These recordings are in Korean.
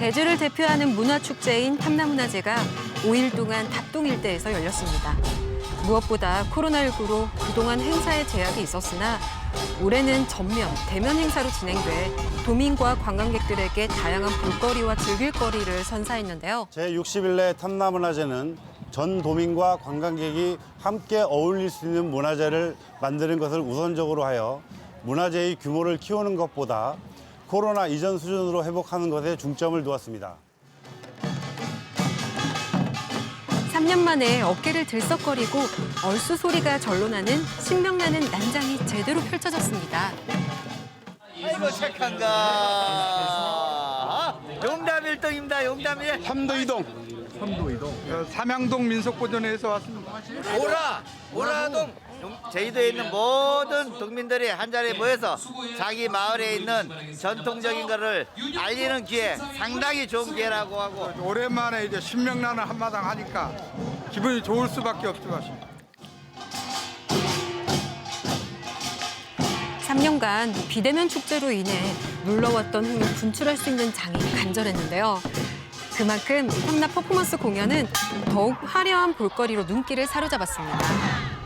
제주를 대표하는 문화축제인 탐나문화제가 5일 동안 답동 일대에서 열렸습니다. 무엇보다 코로나19로 그동안 행사에 제약이 있었으나 올해는 전면, 대면 행사로 진행돼 도민과 관광객들에게 다양한 볼거리와 즐길거리를 선사했는데요. 제61회 탐나문화제는 전 도민과 관광객이 함께 어울릴 수 있는 문화제를 만드는 것을 우선적으로 하여 문화제의 규모를 키우는 것보다 코로나 이전 수준으로 회복하는 것에 중점을 두었습니다. 3년 만에 어깨를 들썩거리고 얼쑤 소리가 절로 나는 신명나는 난장이 제대로 펼쳐졌습니다. 아이고 착한가. 용담 일등입니다 용담이. 삼도 이동. 어, 삼양동 민속보존회에서 왔습니다. 오라. 오라동. 용- 제주도에 있는 모든 동민들이 한 자리에 모여서 자기 마을에 있는 전통적인 것을 알리는 기회 상당히 좋은 기회라고 하고 오랜만에 이제 신명나는 한마당 하니까 기분이 좋을 수밖에 것 같습니다. 3년간 비대면 축제로 인해 눌러왔던 흥을 분출할 수 있는 장이 간절했는데요. 그만큼 탐나 퍼포먼스 공연은 더욱 화려한 볼거리로 눈길을 사로잡았습니다.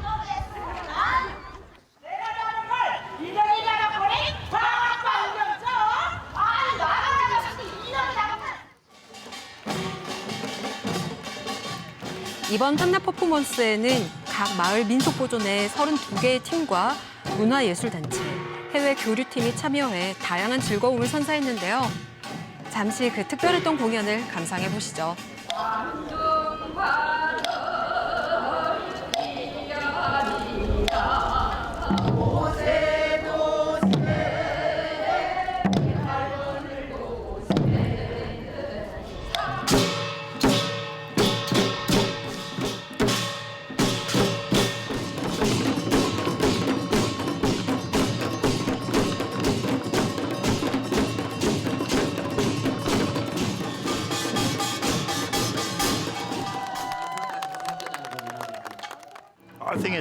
이번 탐나 퍼포먼스에는 각 마을 민속 보존의 32개의 팀과 문화예술단체, 해외 교류팀이 참여해 다양한 즐거움을 선사했는데요. 잠시 그 특별했던 공연을 감상해 보시죠.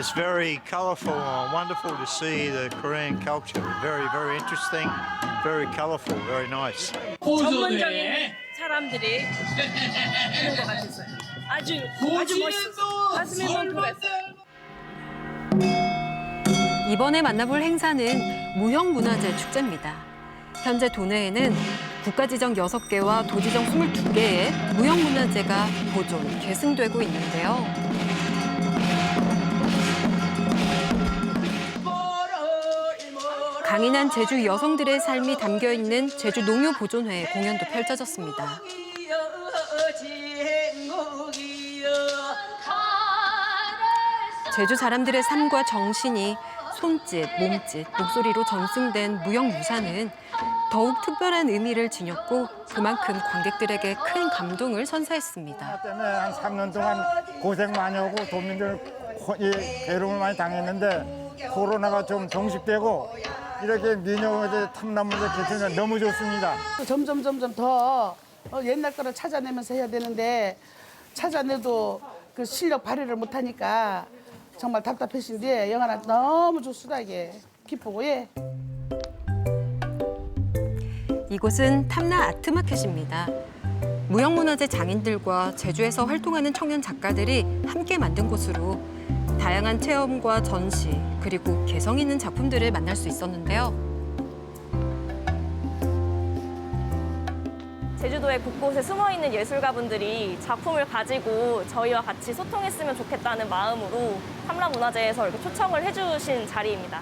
It's very colourful and wonderful to see the Korean culture. Very, very interesting, very colourful, very nice. 전문적인 사람들이 하는 것 같았어요. 아주 아주 멋있어. 가슴이 뭉클했어요. 이번에 만나볼 행사는 무형문화재 축제입니다. 현재 도내에는 국가지정 6개와 도지정 22개의 무형문화재가 보존, 계승되고 있는데요. 강인한 제주 여성들의 삶이 담겨 있는 제주 농요 보존회 공연도 펼쳐졌습니다. 제주 사람들의 삶과 정신이 손짓, 몸짓, 목소리로 전승된 무형유산은 더욱 특별한 의미를 지녔고 그만큼 관객들에게 큰 감동을 선사했습니다. 때문에 한 3년 동안 고생 많이 하고 도민들 괴로움을 많이 당했는데 코로나가 좀 종식되고 이렇게 민요제 탐나무제 개최는 너무 좋습니다. 점점 점점 더 어, 옛날 거를 찾아내면서 해야 되는데 찾아내도 그 실력 발휘를 못하니까 정말 답답하신데 영화는 너무 좋수다 이게 기쁘고 예. 이곳은 탐나 아트마켓입니다. 무형문화재 장인들과 제주에서 활동하는 청년 작가들이 함께 만든 곳으로 다양한 체험과 전시 그리고 개성 있는 작품들을 만날 수 있었는데요. 제주도의 곳곳에 숨어 있는 예술가분들이 작품을 가지고 저희와 같이 소통했으면 좋겠다는 마음으로 탐라문화제에서 이렇게 초청을 해주신 자리입니다.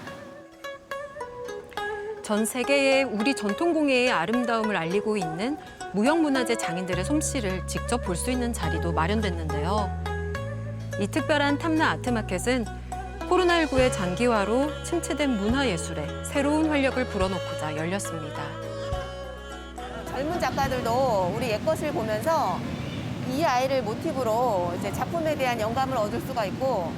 전 세계에 우리 전통 공예의 아름다움을 알리고 있는 무형문화재 장인들의 솜씨를 직접 볼 수 있는 자리도 마련됐는데요. 이 특별한 탐나 아트마켓은 코로나19의 장기화로 침체된 문화예술에 새로운 활력을 불어넣고자 열렸습니다. 젊은 작가들도 우리 옛것을 보면서 이 아이를 모티브로 이제 작품에 대한 영감을 얻을 수가 있고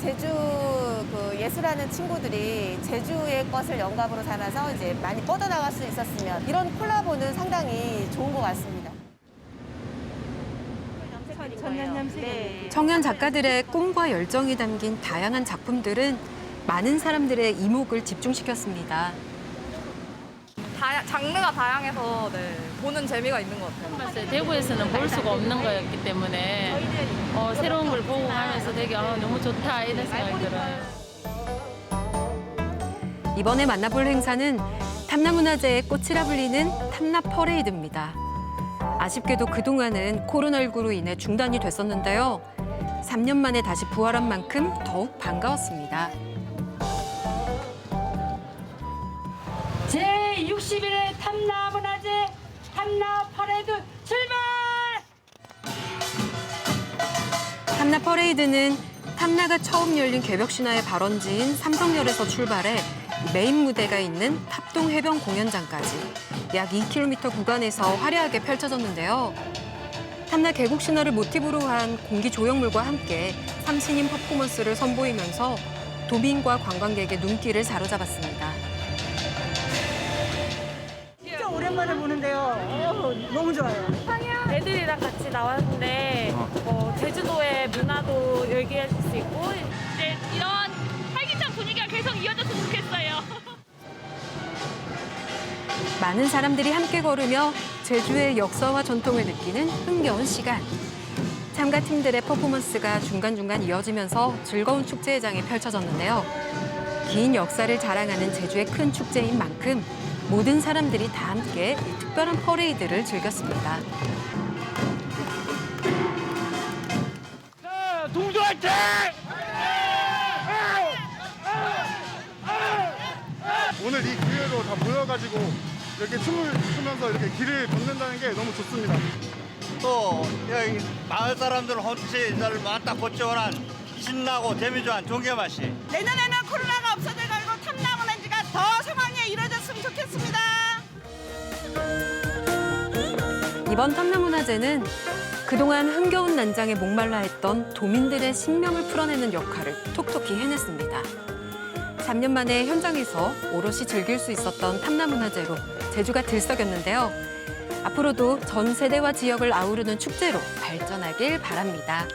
제주 그 예술하는 친구들이 제주의 것을 영감으로 삼아서 이제 많이 뻗어나갈 수 있었으면 이런 콜라보는 상당히 좋은 것 같습니다. 청년 작가들의 꿈과 열정이 담긴 다양한 작품들은 많은 사람들의 이목을 집중시켰습니다. 다, 장르가 다양해서 네, 보는 재미가 있는 것 같아요. 대구에서는 볼 수가 없는 거였기 때문에 어, 새로운 걸 보고 가면서 되게 아, 너무 좋다 이런 생각이 들어요. 이번에 만나볼 행사는 탐나문화재의 꽃이라 불리는 탐나 퍼레이드입니다. 아쉽게도 그동안은 코로나19로 인해 중단이 됐었는데요. 3년 만에 다시 부활한 만큼 더욱 반가웠습니다. 제61회 탐나문화재 탐나 퍼레이드 출발! 탐나 퍼레이드는 탐나가 처음 열린 개벽 신화의 발원지인 삼성열에서 출발해 메인 무대가 있는 탑동 해변 공연장까지 약 2km 구간에서 화려하게 펼쳐졌는데요. 탐나 계곡 신화를 모티브로 한 공기 조형물과 함께 삼신인 퍼포먼스를 선보이면서 도민과 관광객의 눈길을 사로잡았습니다. 진짜 오랜만에 보는데요. 너무 좋아요. 애들이랑 같이 나왔는데 뭐 제주도의 문화도 얘기해 줄수 있고 네, 이런 이어졌으면 좋겠어요. 많은 사람들이 함께 걸으며 제주의 역사와 전통을 느끼는 흥겨운 시간. 참가 팀들의 퍼포먼스가 중간중간 이어지면서 즐거운 축제장이 펼쳐졌는데요. 긴 역사를 자랑하는 제주의 큰 축제인 만큼 모든 사람들이 다 함께 이 특별한 퍼레이드를 즐겼습니다. 오늘 이 기회로 다 모여가지고 이렇게 춤을 추면서 이렇게 길을 걷는다는 게 너무 좋습니다. 또 여기 마을 사람들 혼치 인사를 왔다 고치오란 신나고 재미좋은 종교 맛이 내년에는 코로나가 없어져가지고 탐나문화재가 더 성황리에 이루어졌으면 좋겠습니다. 이번 탐나문화제는 그동안 흥겨운 난장에 목말라 했던 도민들의 신명을 풀어내는 역할을 톡톡히 해냈습니다. 3년 만에 현장에서 오롯이 즐길 수 있었던 탐나문화제로 제주가 들썩였는데요. 앞으로도 전 세대와 지역을 아우르는 축제로 발전하길 바랍니다.